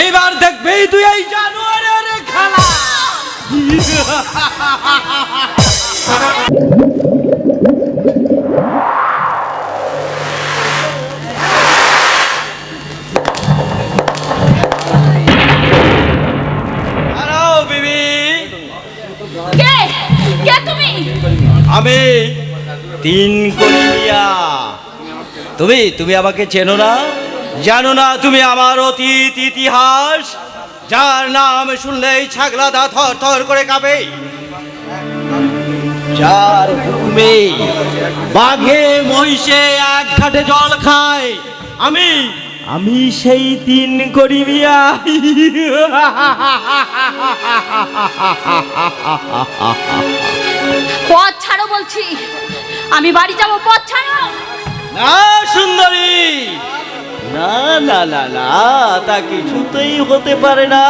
এইবার দেখবি তুই এই জানোয়ারের খেলা। আমি তিন কলিয়া তুমি তুমি আমাকে চেনো না? জানো না তুমি আমার অতীত ইতিহাস? যার নাম শুনলেই ছাগলা দা থর থর করে কাঁপে। যার হুকুমে বাঘে মহিষে এক ঘাটে জল খায়। আমি আমি সেই তিন করিমিয়া পথ ছাড়ো বলছি। আমি বাড়ি যাব পথ ছাড়ো। না সুন্দরী! না না না তা কিছুতেই হতে পারে না।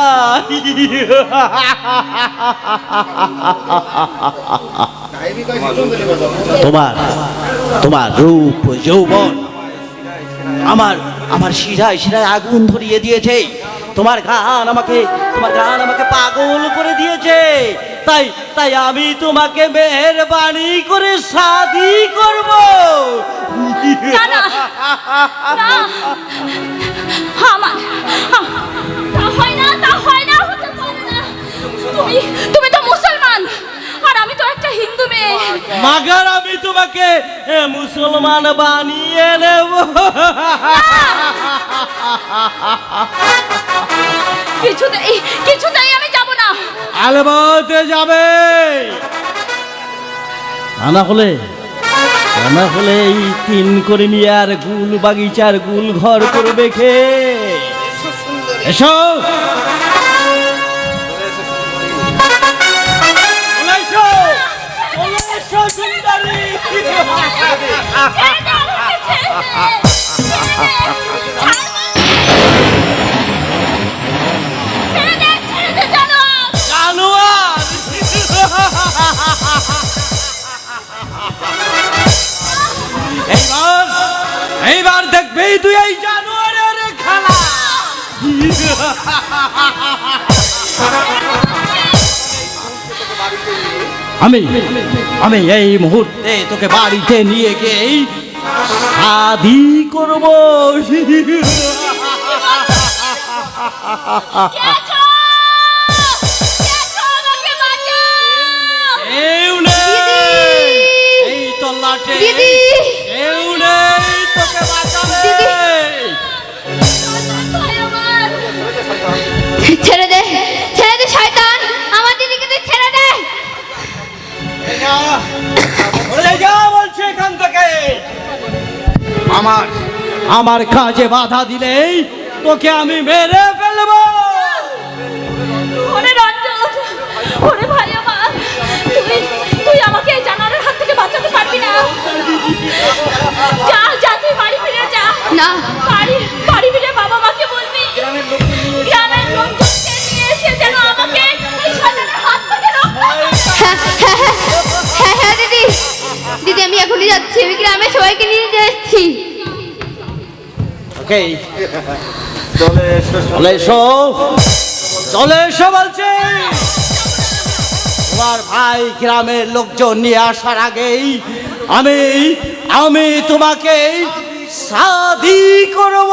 তোমার তোমার রূপ যৌবন আমার আমার শিরায় শিরায় আগুন ধরিয়ে দিয়েছে। তোমার গান আমাকে তোমার গান আমাকে পাগল করে দিয়েছে। তাই তাই আমি তোমাকে মেহরবানি করে শাদি করব। না না। মাগার আমি তোমাকে মুসলমান বানিয়ে নেব। কিছুতেই কিছুতেই আমি যাব না। আলবতে যাবে। তা না হলে তা না হলে এই তিন কর্মীর গুল বাগিচার গুল ঘর করবে খে এসো। এইবার এইবার দেখবি তুই এই জানোয়ারের খেলা। আমি আমি এই মুহূর্তে তোকে বাড়িতে নিয়ে গিয়ে শাদি করব। আমার কাজে বাধা দিলেই তোকে আমি মেরে ফেলব। ওরে রঞ্জন! ওরে ভাই আমার! তুই তুই আমাকে এই জানোয়ারের হাত থেকে বাঁচাতে পারবি না। যা যা তুই বাড়ি ফিরে যা। না। বাড়ি বাড়ি ফিরে বাবা মাকে বলবি। গ্রামের লোকজনকে নিয়ে এসে যেন আমাকে এই শয়তানের হাত থেকে রক্ষা হ্যাঁ হ্যাঁ হ্যাঁ দিদি। দিদি আমি এখনই যাচ্ছি। আমি গ্রামে সবাইকে নিয়ে যাচ্ছি ওকে চলে এসো চলে এসো। বলছে। তোমার ভাই গ্রামের লোকজন নিয়ে আসার আগেই আমি আমি তোমাকে সাদি করব।